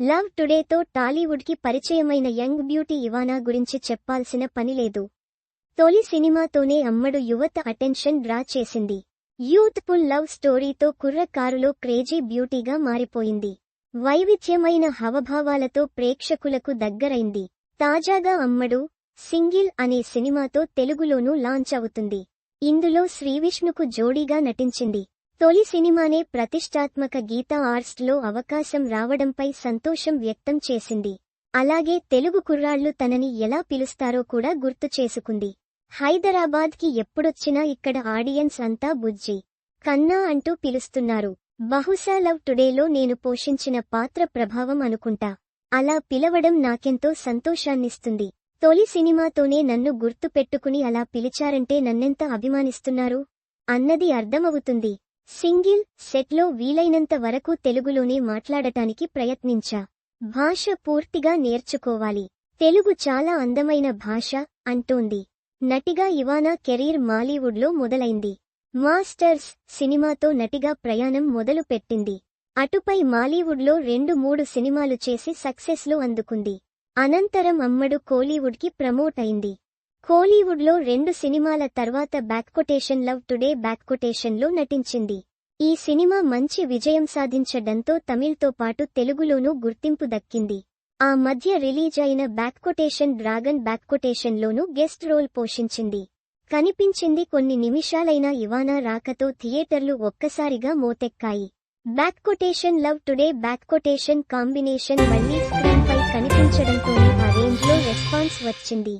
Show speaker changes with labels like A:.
A: Love టుడేతో టాలీవుడ్కి పరిచయమైన young beauty ఇవానా గురించి చెప్పాల్సిన పనిలేదు తొలి సినిమాతోనే అమ్మడు యువత అటెన్షన్ డ్రా చేసింది. యూత్ఫుల్ లవ్ స్టోరీతో కుర్రకారులో క్రేజీ బ్యూటీగా మారిపోయింది. వైవిధ్యమైన హవభావాలతో ప్రేక్షకులకు దగ్గరైంది. తాజాగా అమ్మడు సింగిల్ అనే సినిమాతో తెలుగులోనూ లాంచ్ అవుతుంది. ఇందులో శ్రీవిష్ణుకు జోడీగా నటించింది. తొలి సినిమానే ప్రతిష్టాత్మక గీతా ఆర్ట్స్లో అవకాశం రావడంపై సంతోషం వ్యక్తం చేసింది. అలాగే తెలుగు కుర్రాళ్ళు తనని ఎలా పిలుస్తారో కూడా గుర్తు చేసుకుంది. హైదరాబాద్కి ఎప్పుడొచ్చినా ఇక్కడ ఆడియన్స్ అంతా బుజ్జి. కన్నా అంటూ పిలుస్తున్నారు. బహుశా లవ్ టుడేలో నేను పోషించిన పాత్ర ప్రభావం అనుకుంటా. అలా పిలవడం నాకెంతో సంతోషాన్నిస్తుంది. తొలి సినిమాతోనే నన్ను గుర్తు పెట్టుకుని అలా పిలిచారంటే నన్నెంత అభిమానిస్తున్నారు? అన్నది అర్థమవుతుంది. సింగిల్ సెట్లో వీలైనంత వరకు తెలుగులోనే మాట్లాడటానికి ప్రయత్నించా. భాష పూర్తిగా నేర్చుకోవాలి. తెలుగు చాలా అందమైన భాష అంటోంది. నటిగా ఇవానా కెరీర్ మాలీవుడ్లో మొదలైంది. మాస్టర్స్ సినిమాతో నటిగా ప్రయాణం మొదలు పెట్టింది అటుపై మాలీవుడ్లో రెండు మూడు సినిమాలు చేసి సక్సెస్లు అందుకుంది. అనంతరం అమ్మడు కోలీవుడ్కి ప్రమోట్ అయింది. కోలీవుడ్లో రెండు సినిమాల తర్వాత బ్యాక్కొటేషన్ లవ్ టుడే బ్యాక్కొటేషన్లో నటించింది. ఈ సినిమా మంచి విజయం సాధించడంతో తమిళ్తో పాటు తెలుగులోనూ గుర్తింపు దక్కింది. ఆ మధ్య రిలీజ్ అయిన బ్యాక్కొటేషన్ డ్రాగన్ బ్యాక్కొటేషన్లోనూ గెస్ట్ రోల్ పోషించింది. కనిపించింది కొన్ని నిమిషాలైన ఇవానా రాకతో థియేటర్లు ఒక్కసారిగా మోతెక్కాయి. Back quotation love today back quotation combination మళ్ళీ స్క్రీన్పై కనిపించడంతోనే ఆ రేంజ్లో రెస్పాన్స్ వచ్చింది.